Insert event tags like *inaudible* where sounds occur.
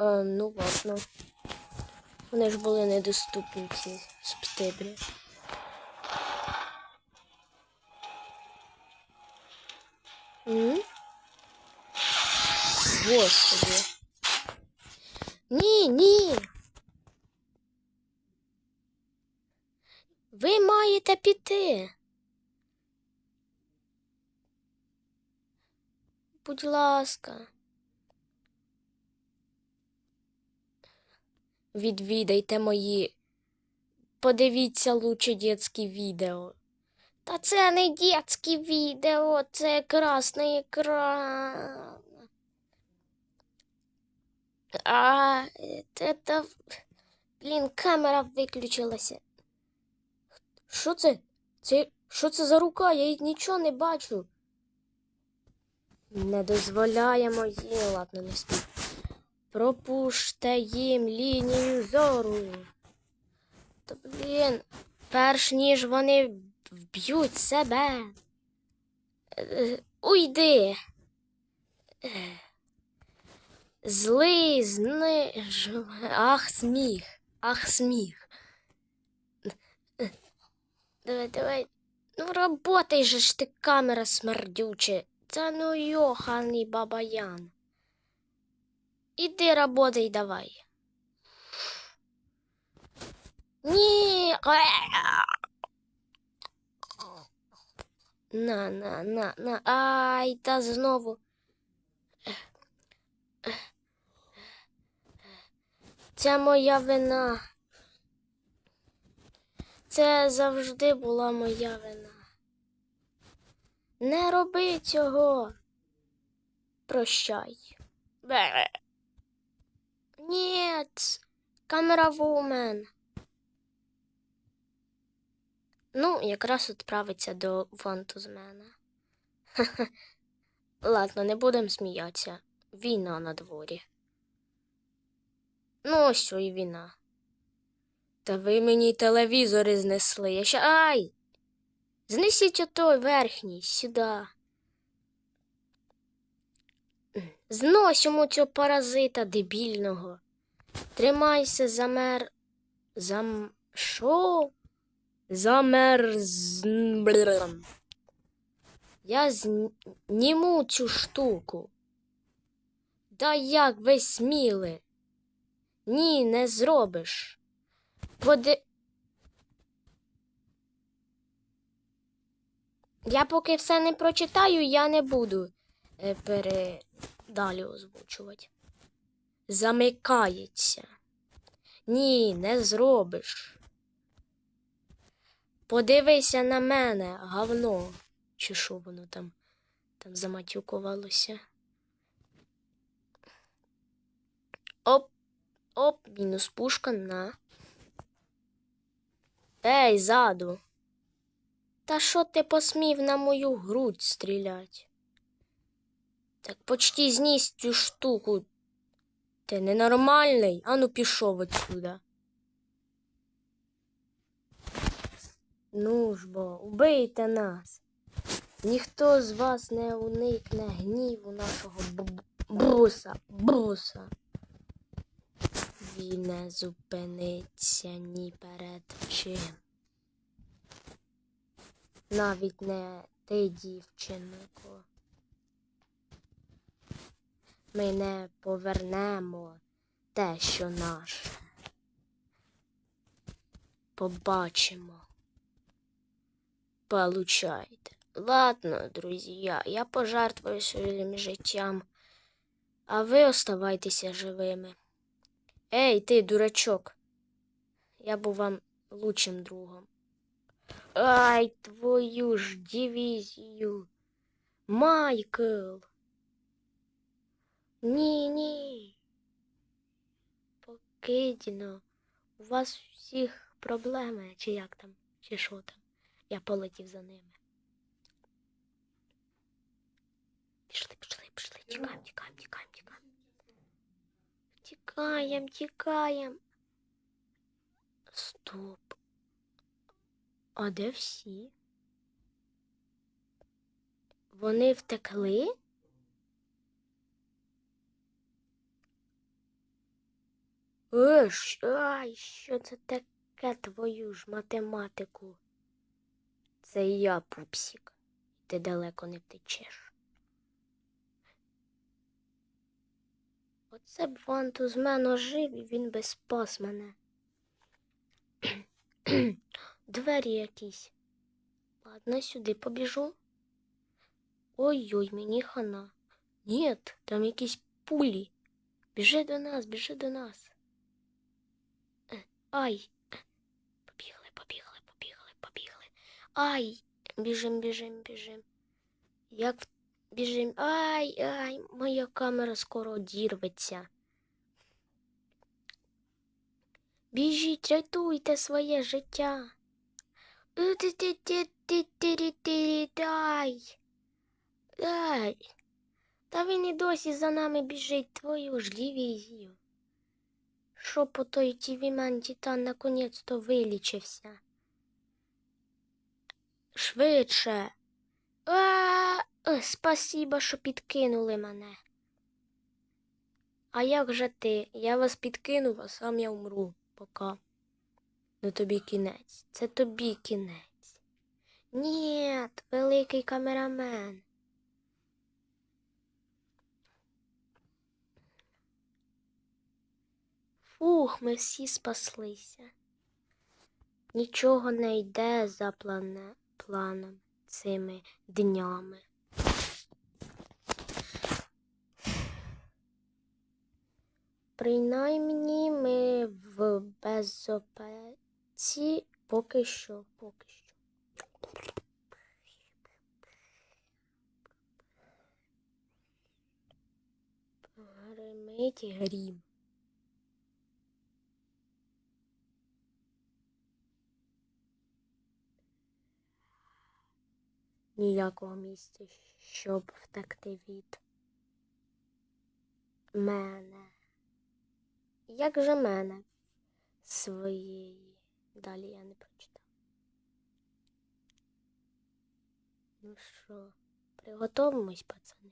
А, ну ладно. Вони ж були недоступні ці субтитри. Господи. Ні, ні. Ви маєте піти. Будь ласка. Відвідайте мої. Подивіться лучше дітські відео. Та це не дітські відео, це красний екран. А, це. Блін, камера виключилася. Що це? Це що це за рука? Я їй нічого не бачу. Не дозволяємо їм, ладно, не спів. Пропуште їм лінію зору. Та блін, перш ніж вони вб'ють себе. Е, Уйди. Е, Злий зниж. Ах, сміх. Ах, сміх. Е, Давай, давай. Ну, работай же ж ти, камера смердюче. Та ну йоханий бабаян. Іди работай давай. Ні. На, на, на, на. Ай, та знову. Це моя вина. Це завжди була моя вина. Не роби цього. Прощай. Бе. Ні, камера вумен. Ну, якраз відправиться до фантузмена. *laughs* Ладно, не будемо сміятися. Війна на дворі. Ну, ось і війна. Та ви мені телевізори знесли. Я ще. Ай! Знесіть отой верхній сюди. Знось йому цього паразита дебільного. Тримайся замер. Зам. Шо? Замер. з- блрррм. Я зніму цю штуку. Да як ви сміли? Ні, не зробиш. Поди... Я поки все не прочитаю, я не буду пере... далі озвучувати. Замикається. Ні, не зробиш. Подивися на мене, говно. Чи що воно там, там заматюкувалося. Оп, оп, мінус пушка на. Ей, ззаду. Та що ти посмів на мою грудь стрілять? Так почти зніс цю штуку. Ти ненормальний, ану пішов отсюда. Ну ж бо, убийте нас. Ніхто з вас не уникне гніву нашого б- буса, буса. Він не зупиниться ні перед чим. Навіть не ти, дівчинко. Ми не повернемо те, що наше. Побачимо. Получайте. Ладно, друзі, я пожертвую своїм життям, а ви оставайтеся живими. Ей, ти, дурачок. Я був вам лучшим другом. Ай, твою ж дивізію. Майкл. Ні, ні. Покидіно. У вас всіх проблеми, чи як там, чи що там. Я полетів за ними. Пішли, пішли, пішли. Тікаємо, тікаємо, тікаємо, тікаємо. Тікаємо, тікаємо. Стоп. А де всі? Вони втекли? Еш, ай, що це таке твою ж математику? Це я, пупсік. Ти далеко не втечеш. Оце б Ванту з мене жив, і він би спас мене. *clears throat* Двері якісь. Ладно, сюди побіжу. Ой-ой, мені хана. Нет, там якісь пулі. Біжи до нас, біжи до нас. Ай. Побігли, побігли, побігли, побігли. Ай. Біжим, біжим, біжим. Як біжим. Ай, ай, моя камера скоро одірветься. Біжіть, рятуйте своє життя. Е, Ти-ти-ти-ти-ти-ти-ти, Ай. Ай. Та він і досі за нами біжить твою ж дивізію. Що по той тівімен Титан наконець-то вилічився. Швидше. А, е, спасіба, що підкинули мене. А як же ти? Я вас підкинув, а сам я умру. Пока. Ну тобі кінець. Це тобі кінець. Ні, великий камерамен. Фух, ми всі спаслися. Нічого не йде за плане, планом цими днями. Принаймні ми в безпеці поки що, поки що. Гримить грім. Ніякого місця, щоб втекти від мене. Як же мене своєї? Далі я не прочитав. Ну що, приготовимось, пацани?